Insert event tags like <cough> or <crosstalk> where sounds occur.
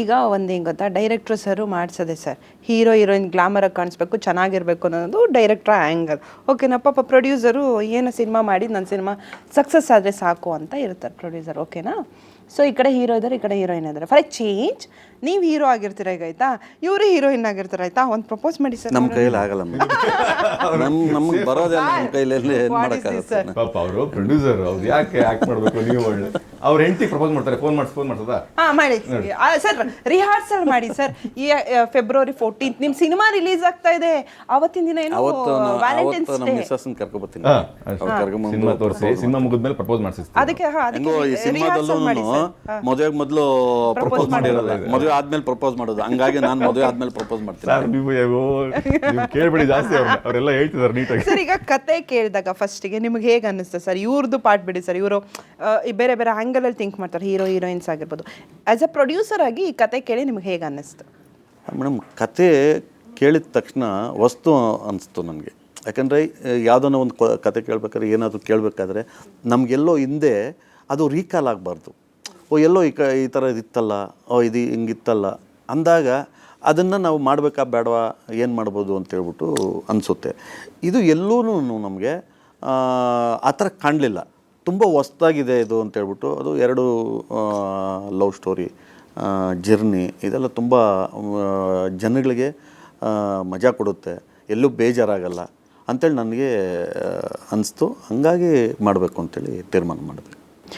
ಈಗ ಒಂದು ಹೆಂಗೆ ಗೊತ್ತಾ? ಡೈರೆಕ್ಟ್ರು ಸರು ಮಾಡಿಸೋದೆ ಸರ್ ಹೀರೋ ಹೀರೋಯಿನ್ ಗ್ಲಾಮರಾಗಿ ಕಾಣಿಸ್ಬೇಕು ಚೆನ್ನಾಗಿರ್ಬೇಕು ಅನ್ನೋದು ಡೈರೆಕ್ಟ್ರ ಆ್ಯಂಗಲ್ ಓಕೆನಾ ಪಾಪ ಪ್ರೊಡ್ಯೂಸರು ಏನು ಸಿನಿಮಾ ಮಾಡಿ ನನ್ನ ಸಿನಿಮಾ ಸಕ್ಸಸ್ ಆದರೆ ಸಾಕು ಅಂತ ಇರ್ತಾರೆ ಪ್ರೊಡ್ಯೂಸರ್ ಓಕೆನಾ ಸೊ ಈ ಕಡೆ ಹೀರೋ ಇದ್ದಾರೆ ಈ ಕಡೆ ಹೀರೋಯಿನ್ ಇದ್ದಾರೆ ಫಾರ್ ಎ ಚೇಂಜ್ ನೀವು ಹೀರೋ ಆಗಿರ್ತೀರ ಈಗ ಆಯ್ತಾ? ಇವರು ಹೀರೋಯಿನ್ ಆಗಿರ್ತಾರೆ ಆಯ್ತಾ? ಒಂದು ಪ್ರಪೋಸ್ ಮಾಡಿ ಸರ್ ನಮ್ಮ ಕೈಯಲ್ಲಿ ಆಗಲ್ಲ <laughs> ನಮ್ಮ ನಮ್ಗೆ ಬರೋದೆಲ್ಲ ನಮ್ಮ ಕೈಯಲ್ಲಿ ಏನು ಮಾಡೋಕ್ಕಾಗುತ್ತೆ ಪಾಪ ಅವರು ಪ್ರೊಡ್ಯೂಸರ್ ಅವ್ರು ಯಾಕೆ ಆಕ್ಟ್ ಮಾಡಬೇಕು? ನೀವು ಒಳ್ಳೆ ಅವ್ರ ಹೆಂಡತಿ ಪ್ರಪೋಸ್ ಮಾಡ್ತಾರೆ ಫೋನ್ ಮಾಡಿ ಫೋನ್ ಮಾಡ್ತದಾ ಹಾ ಮಾಡಿ. ಸರ್ ರಿಹಾರ್ಸಲ್ ಮಾಡಿ ಸರ್. ಈ ಫೆಬ್ರವರಿ ಫೋರ್ಟೀನ್ತ್ ನಿಮ್ ಸಿನಿಮಾ ರಿಲೀಸ್ ಆಗ್ತಾ ಇದೆ. ಅವತ್ತಿನ ದಿನ ಏನು ಅವತ್ತು ವ್ಯಾಲೆಂಟೈನ್ಸ್ ಅವತ್ತು ನಮ್ಮ ಡೇ ಕರ್ಕೊಂಡು ಕರ್ಕೊಬರ್ತೀನಿ. ಹಾ ಅವ್ರು ಕರ್ಕೊಂಬಂದು ಸಿನಿಮಾ ತೋರಿಸಿ ಸಿನಿಮಾ ಮುಗಿದ್ಮೇಲೆ ಪ್ರಪೋಸ್ ಮಾಡ್ತೀನಿ ಅದಕ್ಕೆ ಹಾ ಅದಕ್ಕೆ ಈ ಅದಕ್ಕೆ ರಿಹಾರ್ಸಲ್ ಮಾಡಿ ಸಿನಿಮಾದಲ್ಲೂ ಸರ್ ಮದುವೆಗೆ ಮೊದಲು ಪ್ರಪೋಸ್ ಮಾಡಿರಲ್ಲ ಮದುವೆ ಆದ್ಮೇಲೆ ಪ್ರಪೋಸ್ ಮಾಡೋದು. ಹಂಗಾಗಿ ನಾನು ಮದುವೆ ಆದ್ಮೇಲೆ ಪ್ರಪೋಸ್ ಮಾಡ್ತೀನಿ. ಸರ್ ನೀವು ಅಯ್ಯೋ, ನೀವು ಕೇಳ್ಬೇಡಿ ಜಾಸ್ತಿ ಅವ್ರನ್ನ ಅವರೆಲ್ಲ ಹೇಳ್ತಿದ್ದಾರೆ ನೀಟಾಗಿ ಸರ್ ಈಗ ಕತೆ ಕೇಳಿದಾಗ ಫಸ್ಟಿಗೆ ನಿಮ್ಗೆ ಹೇಗೆ ಅನ್ನಿಸ್ತು? ಸರ್ ಇವ್ರದ್ದು ಪಾರ್ಟ್ ಬಿಡಿ ಸರ್. ಇವರು ಬೇರೆ ಬೇರೆ ಆ್ಯಂಗಲಲ್ಲಿ ಥಿಂಕ್ ಮಾಡ್ತಾರೆ ಹೀರೋ ಹೀರೋಯಿನ್ಸ್ ಆಗಿರ್ಬೋದು. ಆ್ಯಸ್ ಅ ಪ್ರೊಡ್ಯೂಸರ್ ಆಗಿ ಈ ಕತೆ ಕೇಳಿ ನಿಮ್ಗೆ ಹೇಗೆ ಅನ್ನಿಸ್ತು? ಮೇಡಮ್, ಕತೆ ಕೇಳಿದ ತಕ್ಷಣ ವಸ್ತು ಅನಿಸ್ತು ನನಗೆ. ಯಾಕಂದರೆ ಯಾವುದನ್ನ ಒಂದು ಕತೆ ಕೇಳಬೇಕಾದ್ರೆ, ಏನಾದರೂ ಕೇಳಬೇಕಾದ್ರೆ, ನಮಗೆಲ್ಲೋ ಹಿಂದೆ ಅದು ರೀಕಾಲ್ ಆಗಬಾರ್ದು. ಓ, ಎಲ್ಲೋ ಈ ಕ, ಈ ಥರ ಇತ್ತಲ್ಲ, ಓ, ಇದು ಹಿಂಗಿತ್ತಲ್ಲ. ಅಂದಾಗ ಅದನ್ನು ನಾವು ಮಾಡಬೇಕಾ ಬೇಡವಾ, ಏನು ಮಾಡ್ಬೋದು ಅಂತ ಹೇಳ್ಬಿಟ್ಟು ಅನಿಸುತ್ತೆ. ಇದು ಎಲ್ಲೂ ನಮಗೆ ಆ ಥರ ಕಾಣಲಿಲ್ಲ. ತುಂಬ ಹೊಸ್ದಾಗಿದೆ ಇದು ಅಂತ ಹೇಳ್ಬಿಟ್ಟು ಅದು ಎರಡು ಲವ್ ಸ್ಟೋರಿ ಜರ್ನಿ ಇದೆಲ್ಲ ತುಂಬ ಜನಗಳಿಗೆ ಮಜಾ ಕೊಡುತ್ತೆ. ಎಲ್ಲೂ ಬೇಜಾರಾಗಲ್ಲ. ಅಂತೇಳಿ ನನಗೆ ಅನಿಸ್ತು. ಹಂಗಾಗಿ ಮಾಡಬೇಕು ಅಂತೇಳಿ ತೀರ್ಮಾನ ಮಾಡಿದೆ.